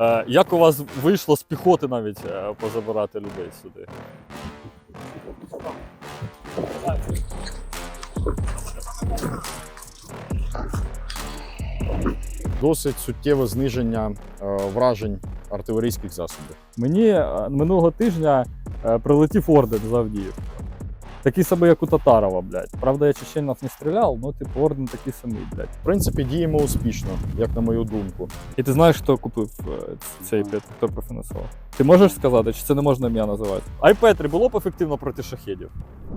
Е, як у вас вийшло з піхоти навіть е, позабирати людей сюди? Досить суттєве зниження е, вражень артилерійських засобів. Мені минулого тижня е, прилетів орден з Авдіївки. Такий самий, як у Татарова, блядь. Правда, я чеченців не стріляв, ну, типу, орден такий самий, блядь. В принципі, діємо успішно, як на мою думку. І ти знаєш, хто купив е, цей iPad, хто профінансував? Ти можеш сказати, чи це не можна ім'я називати? iPad було б ефективно проти шахедів.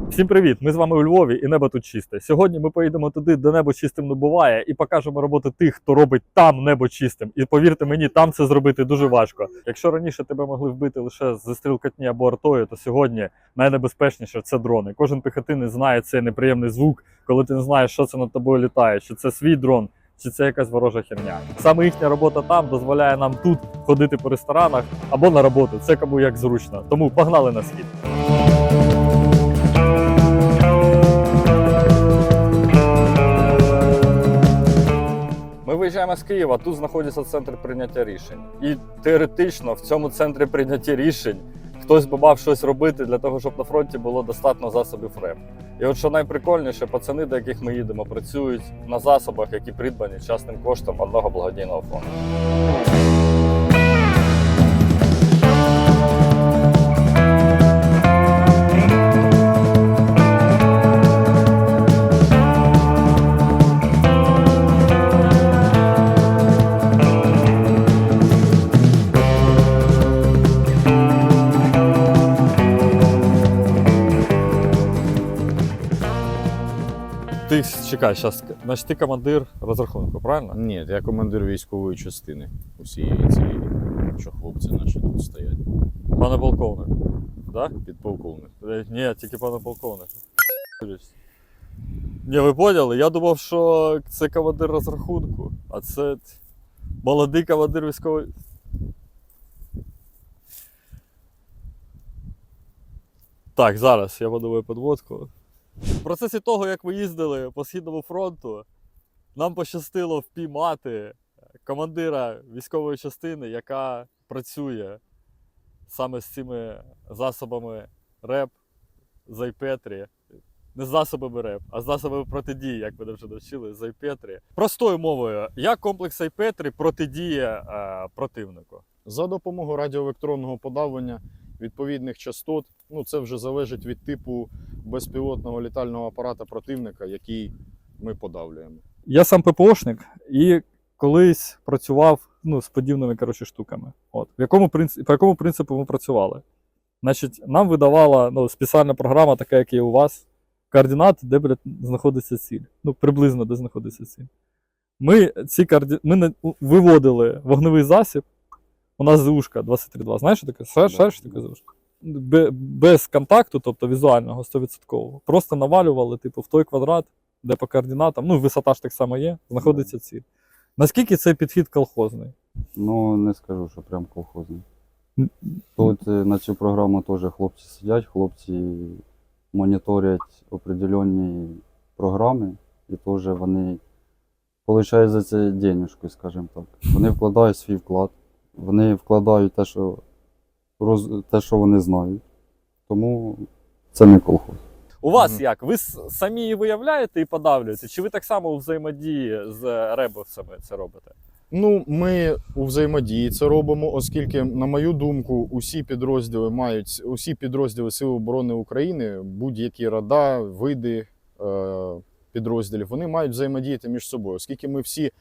Всім привіт! Ми з вами у Львові і небо тут чисте. Сьогодні ми поїдемо туди, де небо чистим не буває, і покажемо роботи тих, хто робить там небо чистим. І повірте мені, там це зробити дуже важко. Якщо раніше тебе могли вбити лише зі стрілкатні або артою, то сьогодні найнебезпечніше це дрони. Кожен піхотинець знає цей неприємний звук, коли ти не знаєш, що це над тобою літає, чи це свій дрон, чи це якась ворожа херня. Саме їхня робота там дозволяє нам тут ходити по ресторанах або на роботу. Це кому як зручно. Тому погнали на схід. Ми виїжджаємо з Києва, тут знаходиться центр прийняття рішень. І теоретично в цьому центрі прийняття рішень хтось би мав щось робити для того, щоб на фронті було достатньо засобів РЕП. І от що найприкольніше, пацани, до яких ми їдемо, працюють на засобах, які придбані частним коштом одного благодійного фонду. Чекай, зараз, значить ти командир розрахунку, правильно? Ні, я командир військової частини усієї цієї, що хлопці наші тут стоять. Пане полковник. Да? Підполковник. Е, Ні, тільки пане полковник. Ні, ви поняли? Я думав, що це командир розрахунку, а це молодий командир військової. Так, зараз я подумаю підводку. В процесі того, як ми їздили по Східному фронту, нам пощастило впіймати командира військової частини, яка працює саме з цими засобами РЕП з Айпетрі. Не засобами РЕП, а засобами протидії, як мене вже навчили, з Айпетрі. Простою мовою, як комплекс Айпетрі протидіє е, противнику? За допомогою радіоелектронного подавлення відповідних частот, ну це вже залежить від типу безпілотного літального апарата противника, який ми подавлюємо. Я сам ППОшник і колись працював ну, з подібними коротше, штуками. От. В якому по якому принципу ми працювали? Значить, нам видавала ну, спеціальна програма, така, як є у вас, координат, де блядь, знаходиться ціль. Ну, приблизно де знаходиться ціль. Ми, ці коорди... ми виводили вогневий засіб. У нас ЗУшка 23.2. Знаєш, що таке? Знаєш, Да. що таке ЗУшка? Без контакту, тобто візуального 100%. Просто навалювали, типу, в той квадрат, де по координатам, ну, висота ж так само є, знаходиться ціль. Наскільки цей підхід колхозний? Ну, не скажу, що прям колхозний. Тут е, на цю програму теж хлопці сидять, хлопці моніторять определенні програми, і теж вони получають за це денежку, скажімо так. Вони вкладають свій вклад, вони вкладають те, що, роз... те, що вони знають. Тому це не колхоз. У вас Мгм. як? Ви с- самі виявляєте і подавлюєте? Чи ви так само у взаємодії з ребовцями це робите? Ну, ми у взаємодії це робимо, оскільки, на мою думку, усі підрозділи мають усі підрозділи Сил оборони України, будь-які рада, види е, підрозділів, вони мають взаємодіяти між собою, оскільки ми всі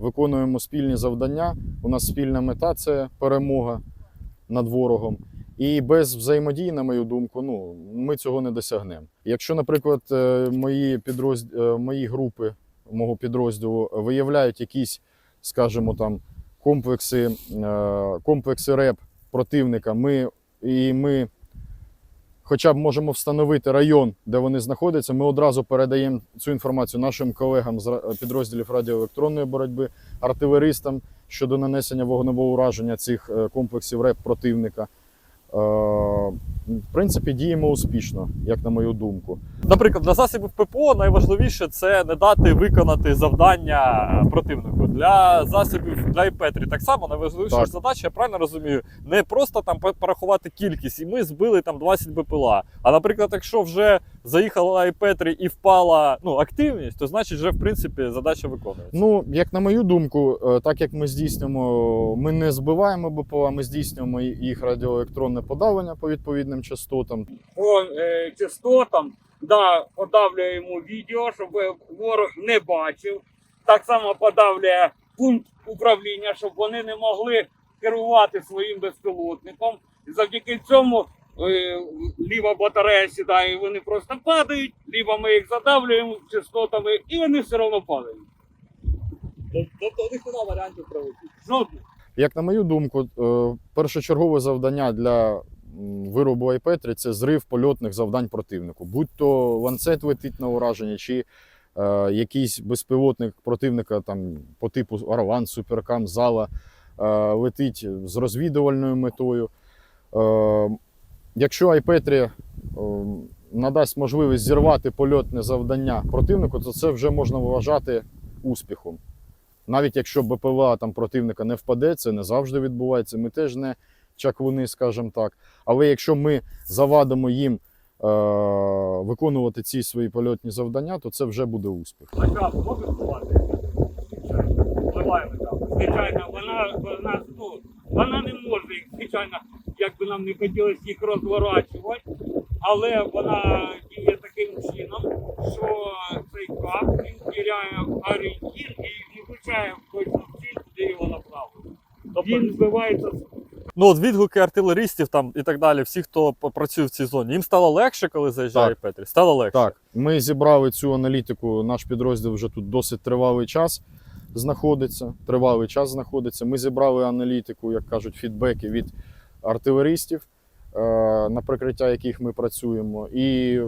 виконуємо спільні завдання. У нас спільна мета це перемога над ворогом. І без взаємодії, на мою думку, ну ми цього не досягнемо. Якщо, наприклад, е, мої підрозділ, мої групи мого підрозділу виявляють якісь скажімо, там комплекси, е, комплекси РЕП противника. Ми, і ми хоча б можемо встановити район, де вони знаходяться. Ми одразу передаємо цю інформацію нашим колегам з підрозділів радіоелектронної боротьби, артилеристам щодо нанесення вогневого ураження цих е, комплексів РЕП противника. В принципі, діємо успішно, як на мою думку. Наприклад, для засобів ППО найважливіше це не дати виконати завдання противнику. Для засобів для іпетрі так само найважливіша Так. задача, я правильно розумію, не просто там порахувати кількість, і ми збили там 20 БПЛА. А наприклад, якщо вже заїхала іпетрі і впала ну, активність, то значить вже в принципі задача виконується. Ну, як на мою думку, е, так як ми здійснюємо, ми не збиваємо БПЛА, ми здійснюємо їх радіоелектронне подавлення по відповідним частотам. по е, частотам, да, подавлюємо відео, щоб ворог не бачив. Так само подавлює пункт управління, щоб вони не могли керувати своїм безпілотником. І завдяки цьому е, ліва батарея сідає, і вони просто падають, ліва ми їх задавлюємо частотами, і вони все одно падають. Тобто у них немає варіантів пролетіти. Жодних. Як на мою думку, е, першочергове завдання для виробу Айпетрі це зрив польотних завдань противнику. Будь то ланцет летить на ураження, чи е, якийсь безпілотник противника там, по типу Орлан, Суперкам, Зала е, летить з розвідувальною метою. Е, якщо Айпетрі е, надасть можливість зірвати польотне завдання противнику, то це вже можна вважати успіхом. Навіть якщо БПЛА там противника не впаде, це не завжди відбувається. Ми теж не чаклуни, скажімо так. Але якщо ми завадимо їм е- виконувати ці свої польотні завдання, то це вже буде успіх. Така може впливати? Впливає. Звичайно, вона, вона, ну, вона не може, звичайно, як би нам не хотілося їх розворачувати, але вона діє таким чином, що цей кап він тіряє орієнтір і, влучає в точну ціль, куди його направили. Тобто, Він збивається з ну от відгуки артилеристів там і так далі, всі, хто працює в цій зоні, їм стало легше, коли заїжджає Так. Петрі. Стало легше. Так, ми зібрали цю аналітику. Наш підрозділ вже тут досить тривалий час знаходиться. Тривалий час знаходиться. Ми зібрали аналітику, як кажуть, фідбеки від артилеристів, е, на прикриття яких ми працюємо, і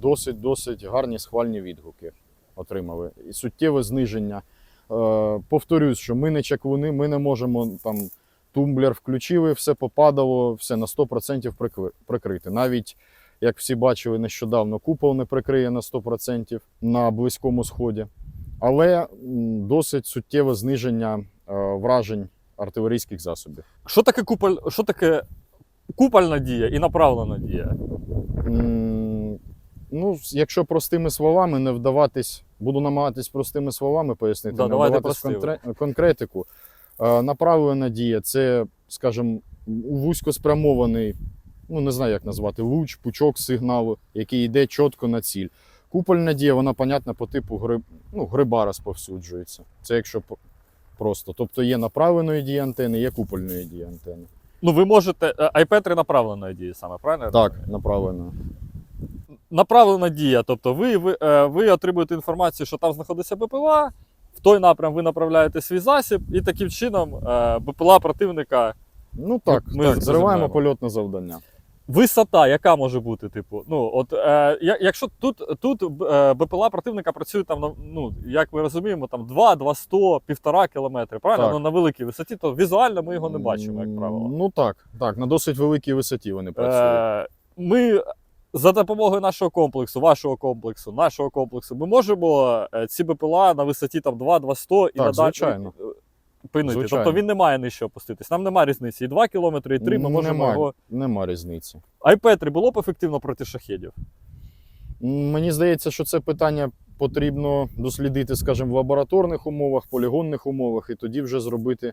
досить досить гарні схвальні відгуки отримали. І суттєве зниження. Е, Повторюсь, що ми не чаклуни, ми не можемо там. Тумблер включили, все попадало, все на 100% прикри- прикрити. Навіть як всі бачили нещодавно, купол не прикриє на 100% на Близькому Сході. Але досить суттєве зниження е, вражень артилерійських засобів. Що таке куполь, що таке купольна дія і направлена дія? Ну, якщо простими словами не вдаватись, буду намагатись простими словами пояснити, Да, не давайте вдаватись конкретику. Е, Направлена дія це, скажімо, вузькоспрямований, ну не знаю, як назвати, луч, пучок сигналу, який йде чітко на ціль. Купольна дія, вона, понятна, по типу гриб, ну, гриба розповсюджується. Це якщо просто. Тобто є направленої дії антени, є купольної дії антени. Ну, ви можете. iPad направлена дія саме, правильно? Так, направлено. Направлена дія. Тобто ви, ви, е, ви отримуєте інформацію, що там знаходиться БПЛА, той напрям ви направляєте свій засіб, і таким чином е, БПЛА противника. Ну так, Ми так зриваємо польотне завдання. Висота, яка може бути, типу, ну от е, якщо тут, тут е, БПЛА противника працює там, ну як ми розуміємо, там 2, 2, 100, півтора кілометри, правильно? Так. Ну, на великій висоті, то візуально ми його не бачимо, як правило. Ну так, так, на досить великій висоті вони працюють. Е, ми за допомогою нашого комплексу, вашого комплексу, нашого комплексу, ми можемо е, ці БПЛА на висоті там 2, 2, 100 і Так, надалі звичайно. е, пинити. Звичайно. Тобто він не має нижче опуститись. Нам немає різниці. І 2 кілометри, і 3 ми можемо Нема, його. нема різниці. iPad було б ефективно проти шахедів. Мені здається, що це питання потрібно дослідити, скажімо, в лабораторних умовах, полігонних умовах, і тоді вже зробити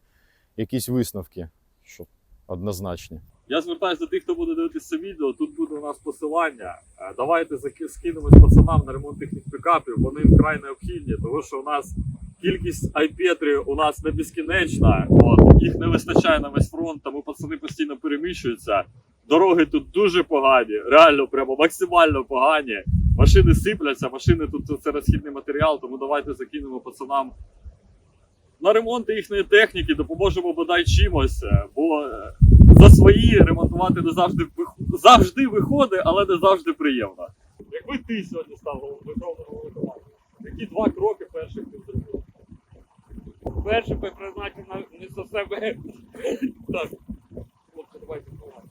якісь висновки, що однозначні. Я звертаюся до тих, хто буде дивитися відео. Тут буде у нас посилання. Е, Давайте скинемось пацанам на ремонт їхніх пікапів. Вони вкрай необхідні, тому що у нас кількість айпетрів у нас не безкінечна. От їх не вистачає на весь фронт, тому пацани постійно переміщуються. Дороги тут дуже погані, реально прямо максимально погані. Машини сипляться, машини тут це розхідний матеріал, тому давайте закинемо пацанам на ремонт їхньої техніки, допоможемо бодай чимось. е, Бо е, за свої ремонтувати не завжди завжди виходить, але не завжди приємно. Якби ти сьогодні став головою головного які два кроки перших ти зробив? Перше би призначив не за себе. Так, хлопці, давайте давайте.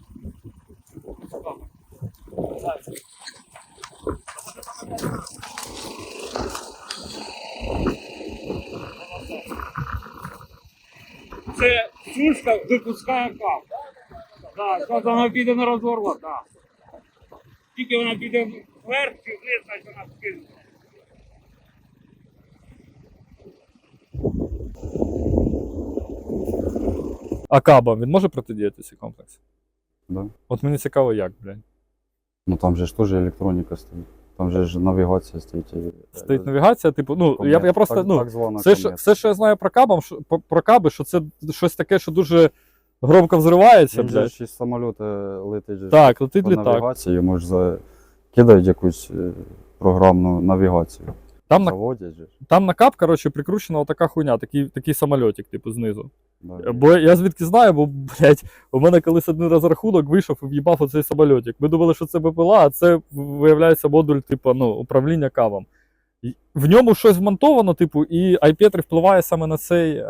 Це сушка випускає каву. Да, зараз вона піде на розворот, так. Тільки вона піде вверх чи вниз, значить вона скине. А кабам він може протидіяти цей комплекс? Да. От мені цікаво, як, блядь. Ну там же ж теж електроніка стоїть. Там же ж навігація стоїть. і- Стоїть навігація, типу, ну, я, я просто, так, ну, так звана все, що, комета. все, що я знаю про кабам, що, про- про каби, що це щось таке, що дуже громко взривається, Він же блядь. ж із самольота летить же ж Так, летить по літак. навігації, можеш закидають якусь е, програмну навігацію. Там на, Заводять же ж. там на кап, коротше, прикручена така хуйня, такий, такий самольотик, типу, знизу. Да. Бо я звідки знаю, бо, блядь, у мене колись один розрахунок вийшов і в'їбав оцей самольотик. Ми думали, що це БПЛА, а це виявляється модуль, типу, ну, управління кавом. В ньому щось вмонтовано, типу, і IP3 впливає саме на цей, е,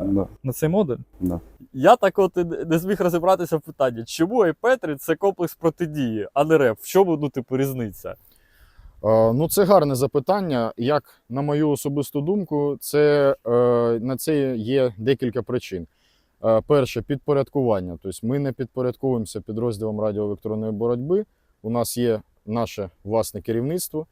Да. на цей модуль. Да. Я так от не зміг розібратися в питанні, чому IP3 це комплекс протидії, а не РЕП. В чому, ну, типу, різниця? Е, Ну, це гарне запитання. Як на мою особисту думку, це, е, на це є декілька причин. Е, Перше, підпорядкування. Тобто ми не підпорядковуємося підрозділам радіоелектронної боротьби. У нас є наше власне керівництво.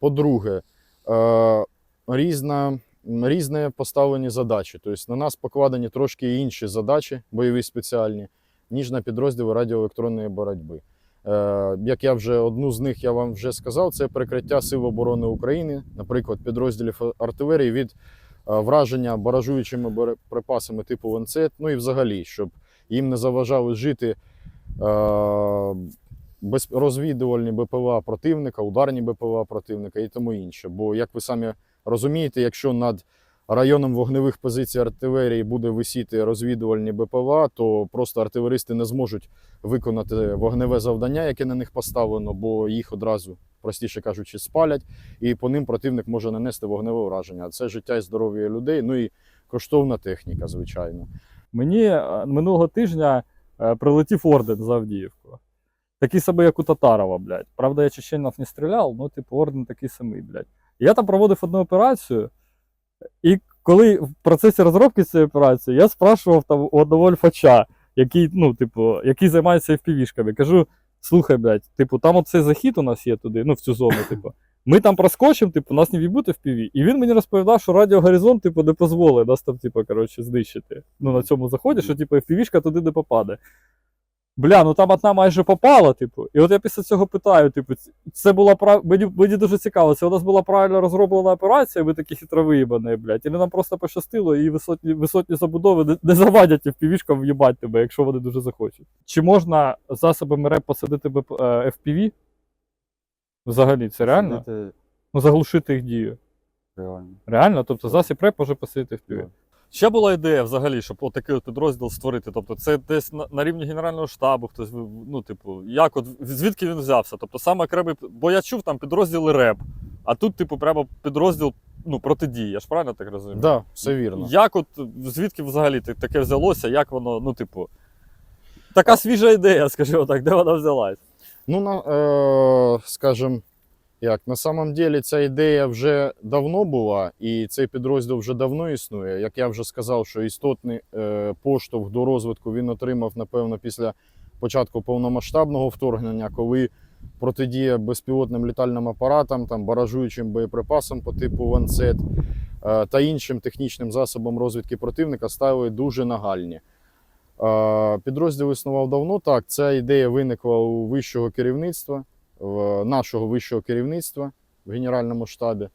По-друге, е, різна, різне поставлені задачі. Тобто на нас покладені трошки інші задачі, бойові спеціальні, ніж на підрозділи радіоелектронної боротьби. Е, Як я вже одну з них я вам вже сказав, це прикриття Сил оборони України, наприклад, підрозділів артилерії від е, враження баражуючими боєприпасами типу ланцет, ну і взагалі, щоб їм не заважали жити розвідувальні БПЛА противника, ударні БПЛА противника і тому інше. Бо, як ви самі розумієте, якщо над районом вогневих позицій артилерії буде висіти розвідувальні БПЛА, то просто артилеристи не зможуть виконати вогневе завдання, яке на них поставлено, бо їх одразу, простіше кажучи, спалять, і по ним противник може нанести вогневе враження. Це життя і здоров'я людей, ну і коштовна техніка, звичайно. Мені е, минулого тижня е, прилетів орден за Авдіївку. Такий самий, як у Татарова, блядь. Правда, я чеченців не стріляв, ну, типу, орден такий самий, блядь. Я там проводив одну операцію, і коли в процесі розробки цієї операції я спрашував там у одного альфача, який, ну, типу, який займається FPV-шками. Кажу: слухай, блядь, типу, там оцей захід у нас є туди, ну, в цю зону, типу. Ми там проскочимо, типу, нас не в'їбуть в FPV. І він мені розповідав, що радіогоризонт, типу, не дозволить нас там, типу, коротше, знищити. Ну, на цьому заході, що, типу, FPV-шка туди не попаде. Бля, ну там одна майже попала, типу. І от я після цього питаю: типу, це була прав... мені, мені дуже цікаво, це у нас була правильно розроблена операція, ми такі хитро виїбані, блядь. І нам просто пощастило, і висотні, висотні забудови не, не завадять FPV-шкам в'їбати тебе, якщо вони дуже захочуть. Чи можна засобами РЕП посадити БП... е, FPV? Взагалі, це реально? Сидіти Ну, заглушити їх дію. реально. Реально? Тобто засіб РЕП може посадити FPV. Да. Ще була ідея взагалі, щоб отакий от підрозділ створити. Тобто, це десь на, на рівні Генерального штабу, хтось ну, типу, як от звідки він взявся? Тобто саме окремий, бо я чув там підрозділи РЕП, а тут, типу, прямо підрозділ ну, протидії. Я ж правильно так розумію? Да, все вірно. Як от звідки взагалі таке взялося, як воно, ну, типу, така свіжа ідея, скажімо так, де вона взялась? Ну, на, е, скажем, як, на самом деле ця ідея вже давно була, і цей підрозділ вже давно існує. Як я вже сказав, що істотний е, поштовх до розвитку він отримав, напевно, після початку повномасштабного вторгнення, коли протидія безпілотним літальним апаратам, там, баражуючим боєприпасам по типу ланцет е, та іншим технічним засобам розвідки противника стали дуже нагальні. Е, Підрозділ існував давно. Так, ця ідея виникла у вищого керівництва, нашого вищого керівництва в Генеральному штабі. Е,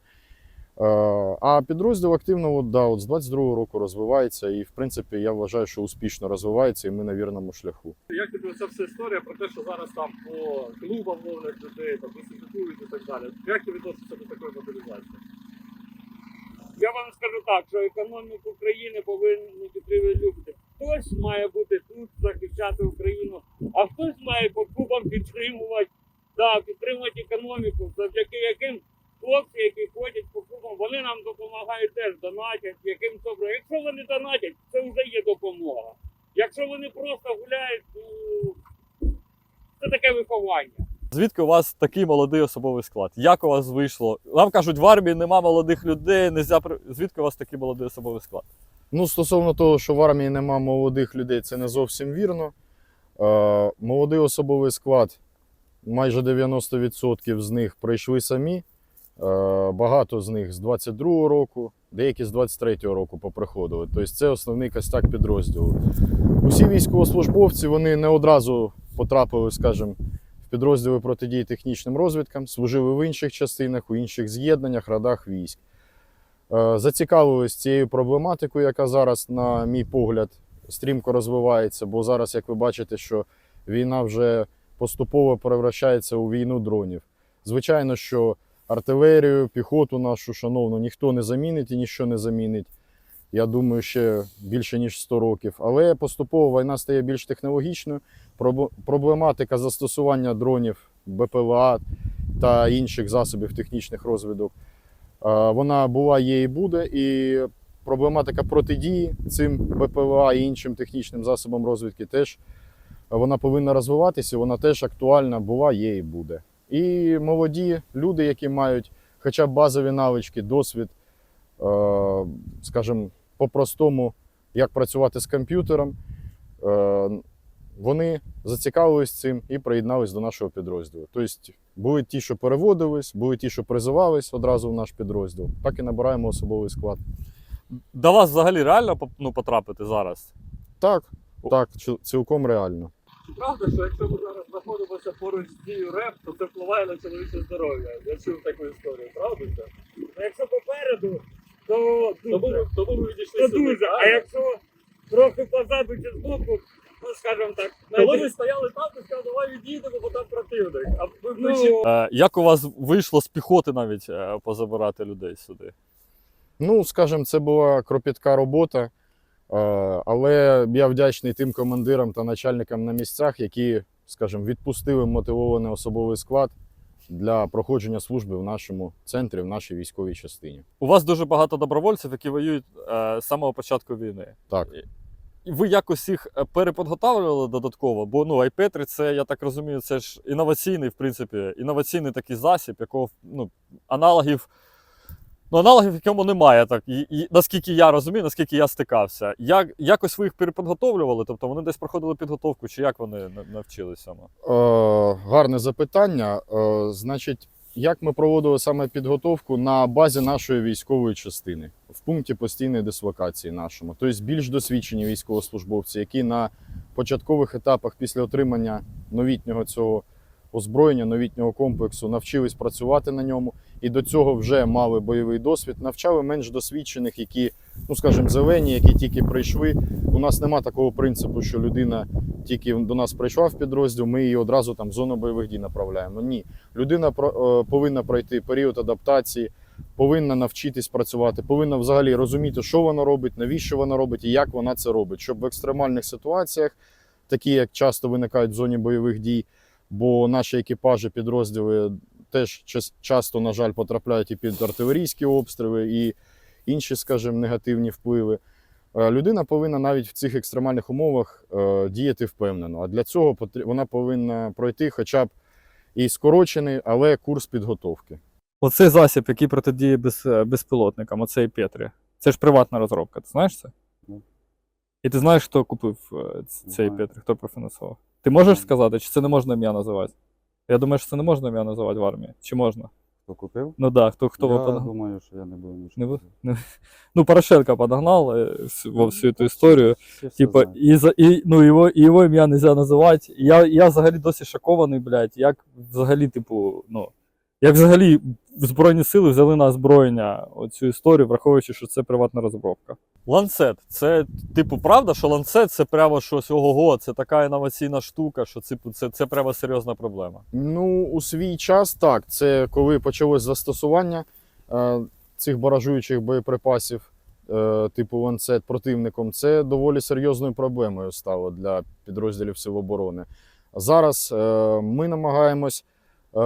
А підрозділ активно от, да, от з 22-го року розвивається, і в принципі я вважаю, що успішно розвивається, і ми на вірному шляху. Як тобі ця вся історія про те, що зараз там по клубам ловлять людей, там висвітлюють і так далі. Як ти відносишся до такої мобілізації? Я вам скажу так, що економіку країни повинні підтримувати. Хтось має бути тут захищати Україну, а хтось має по клубам підтримувати, да, підтримувати економіку, завдяки яким хлопці, які ходять по клубам, вони нам допомагають теж донатять, яким добре. Якщо вони донатять, це вже є допомога. Якщо вони просто гуляють, ну це таке виховання. Звідки у вас такий молодий особовий склад? Як у вас вийшло? Вам кажуть, в армії нема молодих людей, нельзя... звідки у вас такий молодий особовий склад? Ну, стосовно того, що в армії нема молодих людей, це не зовсім вірно. Е, молодий особовий склад, майже 90% з них прийшли самі. Е, багато з них з 22-го року, деякі з 23-го року поприходили. Тобто це основний костяк підрозділу. Усі військовослужбовці вони не одразу потрапили, скажімо, в підрозділи протидії технічним розвідкам, служили в інших частинах, у інших з'єднаннях, радах військ. Е, Зацікавились цією проблематикою, яка зараз, на мій погляд, стрімко розвивається, бо зараз, як ви бачите, що війна вже поступово перевращається у війну дронів. Звичайно, що артилерію, піхоту нашу шановну ніхто не замінить і ніщо не замінить. Я думаю, ще більше ніж 100 років. Але поступово війна стає більш технологічною. Проблематика застосування дронів, БПЛА та інших засобів технічних розвідок вона була, є і буде. І проблематика протидії цим БПЛА і іншим технічним засобам розвідки теж вона повинна розвиватися, вона теж актуальна була, є і буде. І молоді люди, які мають хоча б базові навички, досвід, е, скажімо, по-простому, як працювати з комп'ютером, е, вони зацікавились цим і приєднались до нашого підрозділу. Тобто були ті, що переводились, були ті, що призивались одразу в наш підрозділ. Так і набираємо особовий склад. До вас взагалі реально ну, потрапити зараз? Так, так, цілком реально. Правда, що якщо ми зараз знаходимося поруч з дією РЕП, то це впливає на чоловіче здоров'я. Я чув таку історію, правда це? А якщо попереду, то дуже. Тому ми відійшли То сюди. дуже. А якщо трохи позаду чи збоку, ну скажімо так, Коли ми стояли там, то сказали, давай відійдемо, бо там противник. А ми ну. Е, як у вас вийшло з піхоти навіть е, позабирати людей сюди? Ну, скажімо, це була кропітка робота, але я вдячний тим командирам та начальникам на місцях, які, скажімо, відпустили мотивований особовий склад для проходження служби в нашому центрі, в нашій військовій частині. У вас дуже багато добровольців, які воюють е, з самого початку війни. Так. І ви якось їх е, переподготовлювали додатково? Бо ну, iPetri це, я так розумію, це ж інноваційний, в принципі, інноваційний такий засіб, якого ну, аналогів. Ну, аналогів в якому немає, так, і, і, наскільки я розумію, наскільки я стикався. Як, якось ви їх переподготовлювали? Тобто вони десь проходили підготовку, чи як вони на- навчились? Е, гарне запитання. Е, значить, як ми проводили саме підготовку на базі нашої військової частини в пункті постійної дислокації нашому, тобто більш досвідчені військовослужбовці, які на початкових етапах після отримання новітнього цього озброєння, новітнього комплексу навчились працювати на ньому і до цього вже мали бойовий досвід, навчали менш досвідчених, які, ну скажімо, зелені, які тільки прийшли. У нас нема такого принципу, що людина тільки до нас прийшла в підрозділ, ми її одразу там в зону бойових дій направляємо. Ні, людина е, повинна пройти період адаптації, повинна навчитись працювати, повинна взагалі розуміти, що вона робить, навіщо вона робить і як вона це робить, щоб в екстремальних ситуаціях, такі як часто виникають в зоні бойових дій, бо наші екіпажі, підрозділи теж часто, на жаль, потрапляють і під артилерійські обстріли, і інші, скажімо, негативні впливи. Е, Людина повинна навіть в цих екстремальних умовах е, діяти впевнено. А для цього вона повинна пройти хоча б і скорочений, але курс підготовки. Оцей засіб, який протидіє без, е, безпілотникам, оцей Петрі. Це ж приватна розробка, ти знаєш це? Ну. І ти знаєш, хто купив е, цей. Петрі, хто профінансував? Ти можеш Ну. сказати, чи це не можна ім'я називати? Я думаю, що це не можна ім'я називати в армії. Чи можна? Хто купив? Ну так, да, хто, хто я подогнав. думаю, що я не буду нічого. Не казати. Ну, Порошенко подогнав е, всю- во всю цю історію. Типа, і, і, ну, його, і його ім'я не можна називати. Я, я взагалі досі шокований, блядь, як взагалі, типу, ну, як взагалі Збройні сили взяли на озброєння оцю історію, враховуючи, що це приватна розробка. Ланцет, це, типу, правда, що ланцет це прямо щось ого-го, це така інноваційна штука, що типу, це, це прямо серйозна проблема. Ну, у свій час так. Це коли почалось застосування е, цих баражуючих боєприпасів, е, типу ланцет противником, це доволі серйозною проблемою стало для підрозділів Сил оборони. Зараз е, ми намагаємось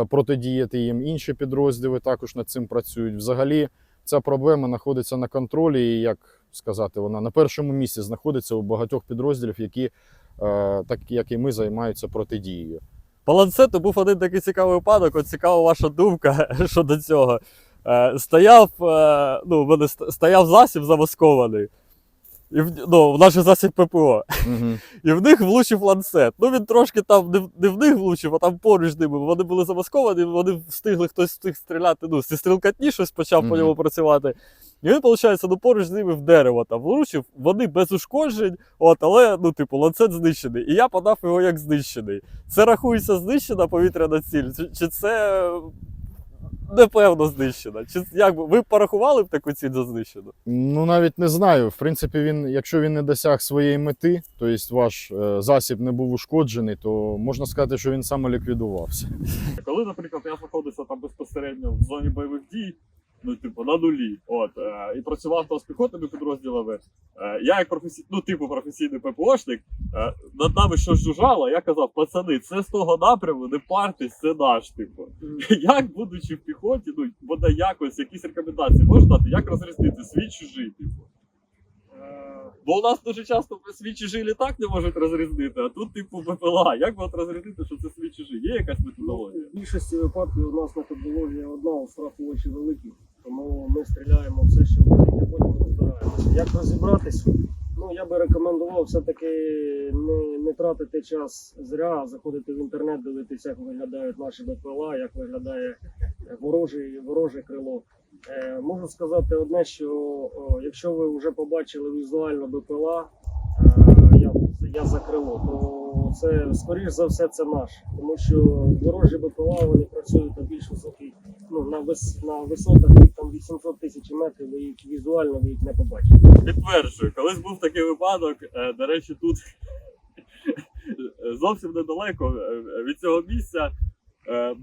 протидіяти їм. Інші підрозділи також над цим працюють. Взагалі, ця проблема знаходиться на контролі, і як сказати, вона на першому місці знаходиться у багатьох підрозділів, які, е, так як і ми, займаються протидією. По ланцету був один такий цікавий випадок, от цікава ваша думка щодо цього. Е, стояв, е, ну, мене стояв засіб замаскований. І в, ну, в наш засіб ППО. Угу. І в них влучив ланцет. Ну він трошки там не, в- не в них влучив, а там поруч ними. Вони були замасковані, вони встигли хтось встиг стріляти. Ну, зі стрілкатні щось почав по ньому працювати. І він, виходить, ну поруч з ними в дерево там влучив. Вони без ушкоджень, от, але ну, типу, ланцет знищений. І я подав його як знищений. Це рахується знищена повітряна ціль? Чи, чи це непевно знищена? Чи як би ви порахували б таку ціль за знищену? Ну, навіть не знаю. В принципі, він, якщо він не досяг своєї мети, тобто ваш е, засіб не був ушкоджений, то можна сказати, що він самоліквідувався. Коли, наприклад, я знаходився там безпосередньо в зоні бойових дій, ну, типу, на нулі, от, е, і працював там з піхотними підрозділами, е, я як професій... ну, типу професійний ППОшник, е, над нами щось жужжало, я казав, пацани, це з того напряму, не партись, це наш, типу. Як, будучи в піхоті, ну, бодай якось, якісь рекомендації можеш дати, як розрізнити свій чужий, типу. Е, Бо у нас дуже часто свій чужий літак не можуть розрізнити, а тут, типу, БПЛА. Як би от розрізнити, що це свій чужий? Є якась методологія? В більшості випадків у нас методологія одна у страху очі великі, тому ми стріляємо все, що летить, а потім розбираємося. Як розібратись? Ну я би рекомендував все-таки не, не тратити час зря, а заходити в інтернет, дивитися, як виглядають наші БПЛА, як виглядає вороже, вороже крило. Е, можу сказати одне, що о, якщо ви вже побачили візуально БПЛА, е, я, я за крило, то це скоріш за все це наш. Тому що ворожі БПЛА вони працюють на більш високій, ну на вис на висотах там 800 тисяч метрів, ви їх візуально ви їх не побачите. Підтверджую, колись був такий випадок, е, до речі, тут зовсім недалеко е, від цього місця. е,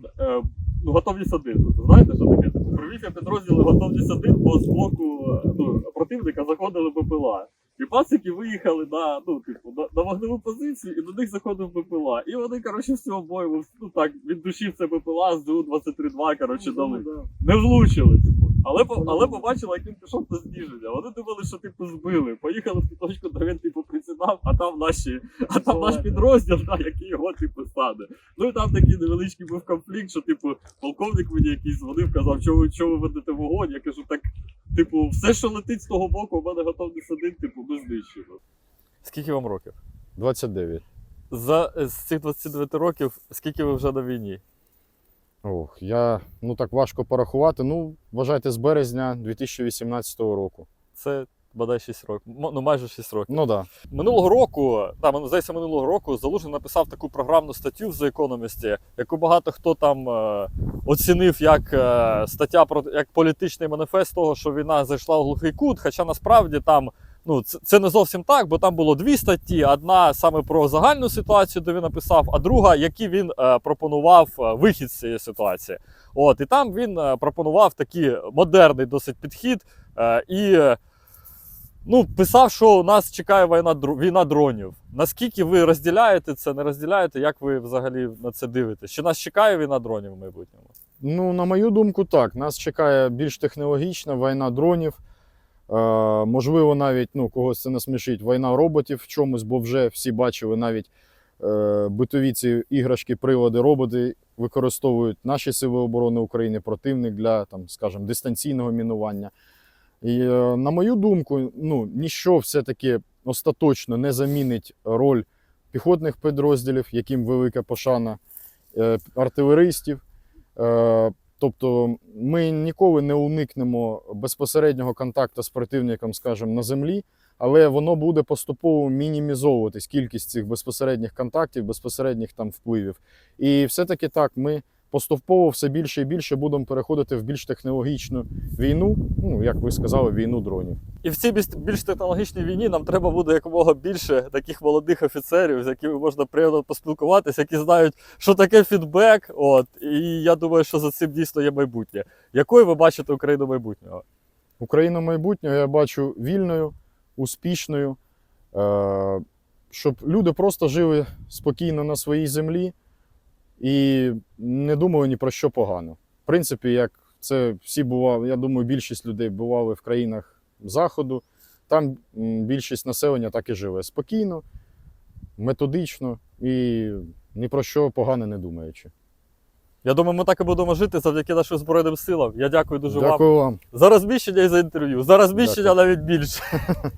Ну, готовність один. Знаєте, що таке? Провів підрозділи готовність один, бо з боку е, ну, противника заходили БПЛА. І пацики виїхали на, ну, типу, на, на вогневу позицію, і до них заходив БПЛА. І вони, коротше, з цього бою, ну так, від душі в це БПЛА з ДУ-23-2, коротше, дали. Ну, да. Не влучили, типу. Але, по- але побачили, як він пішов до зніження. Вони думали, що типу збили. Поїхали в ту точку, де він типу присідав, а там наші, а там наш підрозділ, да, який його типу саде. Ну і там такий невеличкий був конфлікт, що типу полковник мені якийсь дзвонив, казав, що ви, що ви ведете вогонь. Я кажу, так, типу, все, що летить з того боку, у мене готовий сидить, типу, ми знищимо. Скільки вам років? 29. За з цих 29 років, скільки ви вже на війні? Ох, я ну так важко порахувати. Ну, вважайте, з березня 2018 року. Це бодай 6 років. М- Ну майже 6 років. Ну. Да. Минулого року, да, мен- здається, минулого року Залужний написав таку програмну статтю в The Economist, яку багато хто там е, оцінив як е, стаття про як політичний маніфест того, що війна зайшла в глухий кут. Хоча насправді там ну це, це не зовсім так, бо там було дві статті: одна саме про загальну ситуацію, де він написав, а друга, які він е, пропонував е, вихід з цієї ситуації. От і там він е, пропонував такий модерний досить підхід е, і. Ну, писав, що у нас чекає війна, війна дронів. Наскільки ви розділяєте це, не розділяєте? Як ви взагалі на це дивитесь? Чи нас чекає війна дронів в майбутньому? Ну, на мою думку, так. Нас чекає більш технологічна війна дронів. Е, можливо, навіть ну, когось це насмішить, війна роботів в чомусь, бо вже всі бачили навіть е, битові ці іграшки, прилади, роботи використовують наші сили оборони України, противник для там, скажімо, дистанційного мінування. І, е, на мою думку, ну, ніщо все-таки остаточно не замінить роль піхотних підрозділів, яким велика пошана, артилеристів. Тобто ми ніколи не уникнемо безпосереднього контакту з противником, скажімо, на землі, але воно буде поступово мінімізовуватись кількість цих безпосередніх контактів, безпосередніх там впливів. І все-таки так, ми поступово все більше і більше будемо переходити в більш технологічну війну, ну як ви сказали, війну дронів. І в цій більш- технологічній війні нам треба буде якомога більше таких молодих офіцерів, з якими можна приємно поспілкуватися, які знають, що таке фідбек. От і я думаю, що за цим дійсно є майбутнє. Якою ви бачите Україну майбутнього? Україну майбутнього я бачу вільною, успішною, е, щоб люди просто жили спокійно на своїй землі і не думали ні про що погано. В принципі, як це всі бували, я думаю, більшість людей бували в країнах Заходу. Там більшість населення так і живе спокійно, методично і ні про що погане не думаючи. Я думаю, ми так і будемо жити завдяки нашим збройним силам. Я дякую дуже вам Дякую вам. за розміщення і за інтерв'ю. За розміщення Дякую. навіть більше.